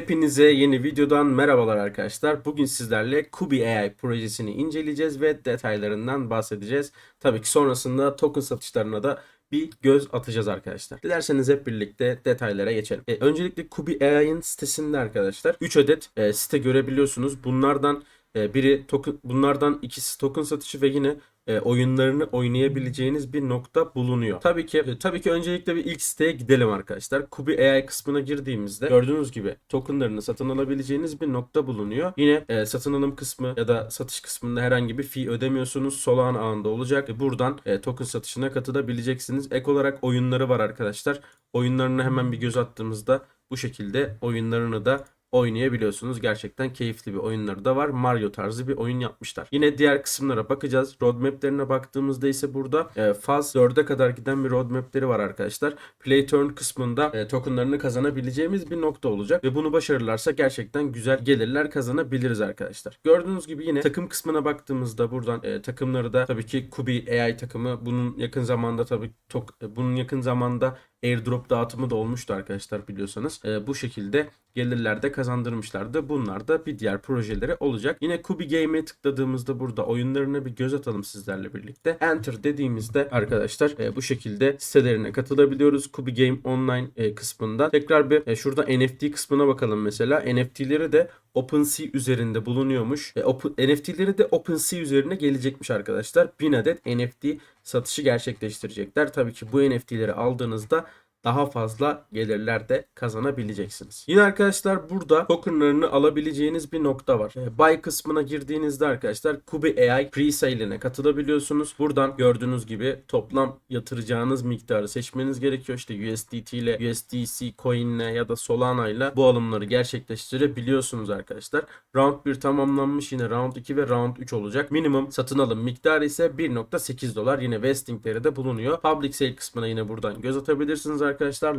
Hepinize yeni videodan merhabalar arkadaşlar. Bugün sizlerle Kubi AI projesini inceleyeceğiz ve detaylarından bahsedeceğiz. Tabii ki sonrasında token satışlarına da bir göz atacağız arkadaşlar. Dilerseniz hep birlikte detaylara geçelim. E, öncelikle Kubi AI'ın sitesinde arkadaşlar 3 adet e, site görebiliyorsunuz. Bunlardan e, biri token, bunlardan ikisi token satışı ve yine e, oyunlarını oynayabileceğiniz bir nokta bulunuyor. Tabii ki e, tabii ki öncelikle bir ilk siteye gidelim arkadaşlar. Kubi AI kısmına girdiğimizde gördüğünüz gibi tokenlarını satın alabileceğiniz bir nokta bulunuyor. Yine e, satın alım kısmı ya da satış kısmında herhangi bir fee ödemiyorsunuz. Solana ağında olacak. E, buradan e, token satışına katılabileceksiniz. Ek olarak oyunları var arkadaşlar. Oyunlarına hemen bir göz attığımızda bu şekilde oyunlarını da oynayabiliyorsunuz. Gerçekten keyifli bir oyunları da var. Mario tarzı bir oyun yapmışlar. Yine diğer kısımlara bakacağız. Roadmap'lerine baktığımızda ise burada e, faz 4'e kadar giden bir roadmap'leri var arkadaşlar. Play turn kısmında e, tokenlarını kazanabileceğimiz bir nokta olacak ve bunu başarırlarsa gerçekten güzel gelirler kazanabiliriz arkadaşlar. Gördüğünüz gibi yine takım kısmına baktığımızda buradan e, takımları da tabii ki Kubi AI takımı bunun yakın zamanda tabii tok, e, bunun yakın zamanda airdrop dağıtımı da olmuştu arkadaşlar biliyorsanız. E, bu şekilde gelirler de kazandırmışlardı. Bunlar da bir diğer projeleri olacak. Yine Kubi Game'e tıkladığımızda burada oyunlarına bir göz atalım sizlerle birlikte. Enter dediğimizde arkadaşlar e, bu şekilde sitelerine katılabiliyoruz. Kubi Game Online e, kısmında. Tekrar bir e, şurada NFT kısmına bakalım mesela. NFT'leri de OpenSea üzerinde bulunuyormuş. E, open, NFT'leri de OpenSea üzerine gelecekmiş arkadaşlar. 1000 adet NFT satışı gerçekleştirecekler. Tabii ki bu NFT'leri aldığınızda daha fazla gelirler de kazanabileceksiniz. Yine arkadaşlar burada tokenlarını alabileceğiniz bir nokta var. E, buy kısmına girdiğinizde arkadaşlar Kubi AI pre-sale'ine katılabiliyorsunuz. Buradan gördüğünüz gibi toplam yatıracağınız miktarı seçmeniz gerekiyor. İşte USDT ile USDC coin ile ya da Solana ile bu alımları gerçekleştirebiliyorsunuz arkadaşlar. Round 1 tamamlanmış yine round 2 ve round 3 olacak. Minimum satın alım miktarı ise 1.8 dolar. Yine vestingleri de bulunuyor. Public sale kısmına yine buradan göz atabilirsiniz arkadaşlar.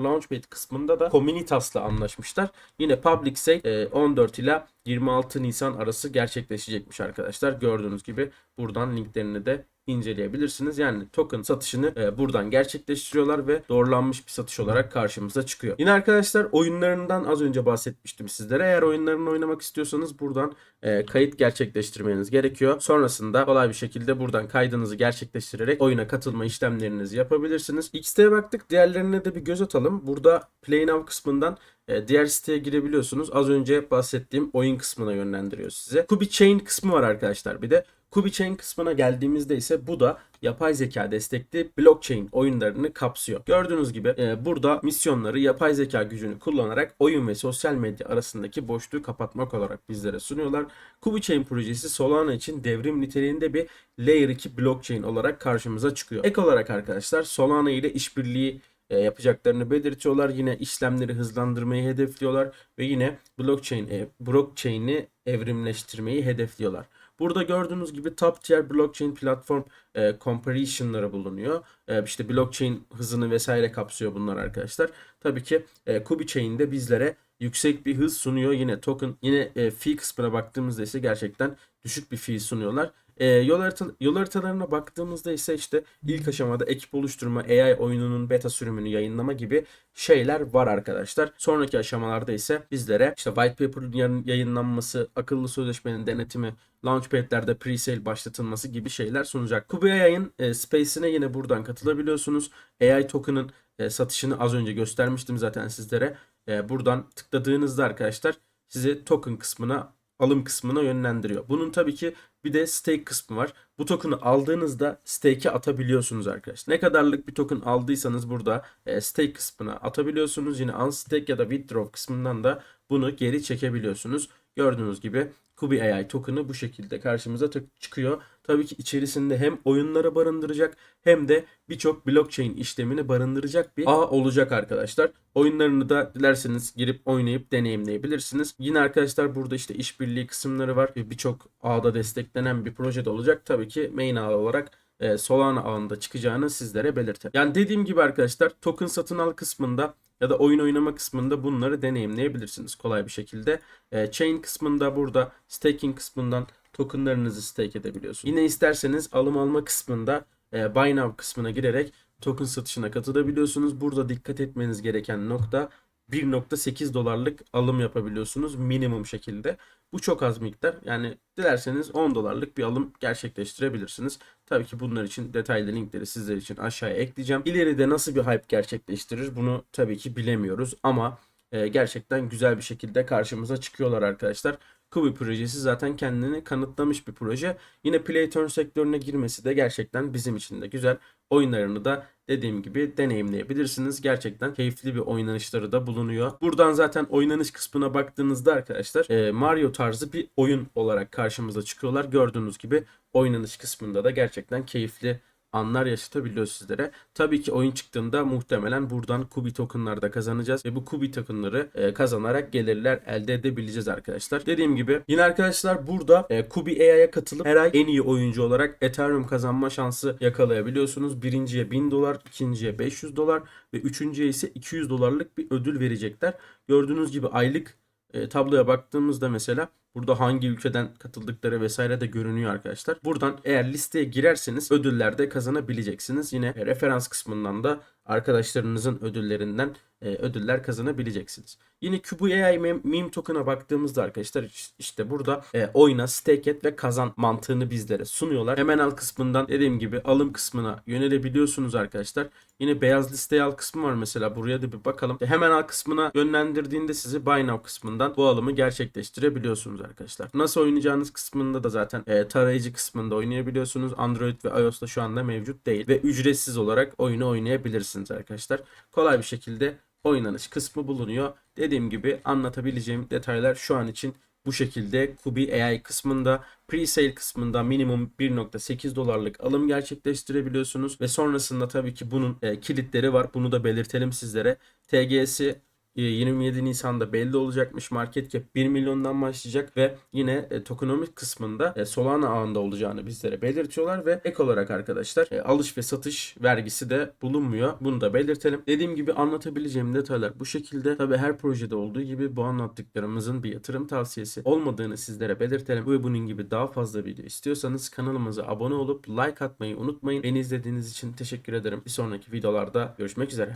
Launchpad kısmında da Communitas'la anlaşmışlar. Yine public sale e, 14 ila 26 Nisan arası gerçekleşecekmiş arkadaşlar. Gördüğünüz gibi buradan linklerini de inceleyebilirsiniz. Yani token satışını e, buradan gerçekleştiriyorlar ve doğrulanmış bir satış olarak karşımıza çıkıyor. Yine arkadaşlar oyunlarından az önce bahsetmiştim sizlere. Eğer oyunlarını oynamak istiyorsanız buradan e, kayıt gerçekleştirmeniz gerekiyor. Sonrasında kolay bir şekilde buradan kaydınızı gerçekleştirerek oyuna katılma işlemlerinizi yapabilirsiniz. X'te baktık. Diğerlerine de bir göz atalım. Burada Play Now kısmından e, diğer siteye girebiliyorsunuz. Az önce bahsettiğim oyun kısmına yönlendiriyor size. Kubi Chain kısmı var arkadaşlar bir de. Kubi Chain kısmına geldiğimizde ise bu da yapay zeka destekli blockchain oyunlarını kapsıyor. Gördüğünüz gibi e, burada misyonları yapay zeka gücünü kullanarak oyun ve sosyal medya arasındaki boşluğu kapatmak olarak bizlere sunuyorlar. Kubi Chain projesi Solana için devrim niteliğinde bir Layer 2 blockchain olarak karşımıza çıkıyor. Ek olarak arkadaşlar Solana ile işbirliği e, yapacaklarını belirtiyorlar. Yine işlemleri hızlandırmayı hedefliyorlar ve yine blockchain e, blockchain'i evrimleştirmeyi hedefliyorlar. Burada gördüğünüz gibi top tier blockchain platform e, comparation'ları bulunuyor. E, işte blockchain hızını vesaire kapsıyor bunlar arkadaşlar. Tabii ki e, Kubi Chain'de bizlere yüksek bir hız sunuyor. Yine token yine e, fee kısmına baktığımızda ise gerçekten düşük bir fee sunuyorlar. E, yol, harita, yol haritalarına baktığımızda ise işte ilk aşamada ekip oluşturma, AI oyununun beta sürümünü yayınlama gibi şeyler var arkadaşlar. Sonraki aşamalarda ise bizlere işte white paper'ın yayınlanması, akıllı sözleşmenin denetimi, launchpad'lerde pre-sale başlatılması gibi şeyler sunacak. Kubi AI'ın e, Space'ine yine buradan katılabiliyorsunuz. AI token'ın e, satışını az önce göstermiştim zaten sizlere. E, buradan tıkladığınızda arkadaşlar sizi token kısmına alım kısmına yönlendiriyor. Bunun tabii ki bir de stake kısmı var. Bu token'ı aldığınızda stake'e atabiliyorsunuz arkadaşlar. Ne kadarlık bir token aldıysanız burada e, stake kısmına atabiliyorsunuz. Yine unstake ya da withdraw kısmından da bunu geri çekebiliyorsunuz. Gördüğünüz gibi Kubi AI token'ı bu şekilde karşımıza çıkıyor. Tabii ki içerisinde hem oyunları barındıracak hem de birçok blockchain işlemini barındıracak bir ağ olacak arkadaşlar. Oyunlarını da dilerseniz girip oynayıp deneyimleyebilirsiniz. Yine arkadaşlar burada işte işbirliği kısımları var. Birçok ağda desteklenen bir projede olacak. Tabii ki main ağ olarak e, Solana ağında çıkacağını sizlere belirtelim. Yani dediğim gibi arkadaşlar token satın al kısmında ya da oyun oynama kısmında bunları deneyimleyebilirsiniz kolay bir şekilde. E, chain kısmında burada staking kısmından tokenlarınızı stake edebiliyorsunuz. Yine isterseniz alım alma kısmında e, Buy Now kısmına girerek token satışına katılabiliyorsunuz. Burada dikkat etmeniz gereken nokta 1.8 dolarlık alım yapabiliyorsunuz minimum şekilde. Bu çok az miktar. Yani dilerseniz 10 dolarlık bir alım gerçekleştirebilirsiniz. Tabii ki bunlar için detaylı linkleri sizler için aşağıya ekleyeceğim. İleride nasıl bir hype gerçekleştirir bunu tabii ki bilemiyoruz ama e, gerçekten güzel bir şekilde karşımıza çıkıyorlar arkadaşlar. Kubi projesi zaten kendini kanıtlamış bir proje. Yine Play sektörüne girmesi de gerçekten bizim için de güzel. Oyunlarını da dediğim gibi deneyimleyebilirsiniz. Gerçekten keyifli bir oynanışları da bulunuyor. Buradan zaten oynanış kısmına baktığınızda arkadaşlar e, Mario tarzı bir oyun olarak karşımıza çıkıyorlar. Gördüğünüz gibi oynanış kısmında da gerçekten keyifli anlar yaşatabiliyor sizlere. Tabii ki oyun çıktığında muhtemelen buradan Kubi tokenlar da kazanacağız ve bu Kubi tokenları e, kazanarak gelirler elde edebileceğiz arkadaşlar. Dediğim gibi yine arkadaşlar burada e, Kubi AI'ya katılıp her ay en iyi oyuncu olarak Ethereum kazanma şansı yakalayabiliyorsunuz. Birinciye 1000 dolar, ikinciye 500 dolar ve üçüncüye ise 200 dolarlık bir ödül verecekler. Gördüğünüz gibi aylık e, tabloya baktığımızda mesela burada hangi ülkeden katıldıkları vesaire de görünüyor arkadaşlar. Buradan eğer listeye girerseniz ödüller de kazanabileceksiniz. Yine referans kısmından da arkadaşlarınızın ödüllerinden e, ödüller kazanabileceksiniz. Yine Kubu AI mem- meme token'a baktığımızda arkadaşlar iş- işte burada e, oyna, stake et ve kazan mantığını bizlere sunuyorlar. Hemen alt kısmından dediğim gibi alım kısmına yönelebiliyorsunuz arkadaşlar. Yine beyaz listeye al kısmı var mesela buraya da bir bakalım. E, Hemen alt kısmına yönlendirdiğinde sizi Buy Now kısmından bu alımı gerçekleştirebiliyorsunuz arkadaşlar. Nasıl oynayacağınız kısmında da zaten e, tarayıcı kısmında oynayabiliyorsunuz. Android ve iOS'ta şu anda mevcut değil ve ücretsiz olarak oyunu oynayabilirsiniz arkadaşlar. Kolay bir şekilde oynanış kısmı bulunuyor. Dediğim gibi anlatabileceğim detaylar şu an için bu şekilde Kubi AI kısmında pre-sale kısmında minimum 1.8 dolarlık alım gerçekleştirebiliyorsunuz ve sonrasında tabii ki bunun e, kilitleri var. Bunu da belirtelim sizlere. TG'si 27 Nisan'da belli olacakmış. Market cap 1 milyondan başlayacak ve yine e, tokenomic kısmında e, Solana ağında olacağını bizlere belirtiyorlar ve ek olarak arkadaşlar e, alış ve satış vergisi de bulunmuyor. Bunu da belirtelim. Dediğim gibi anlatabileceğim detaylar bu şekilde. Tabi her projede olduğu gibi bu anlattıklarımızın bir yatırım tavsiyesi olmadığını sizlere belirtelim. Ve bunun gibi daha fazla video istiyorsanız kanalımıza abone olup like atmayı unutmayın. Beni izlediğiniz için teşekkür ederim. Bir sonraki videolarda görüşmek üzere.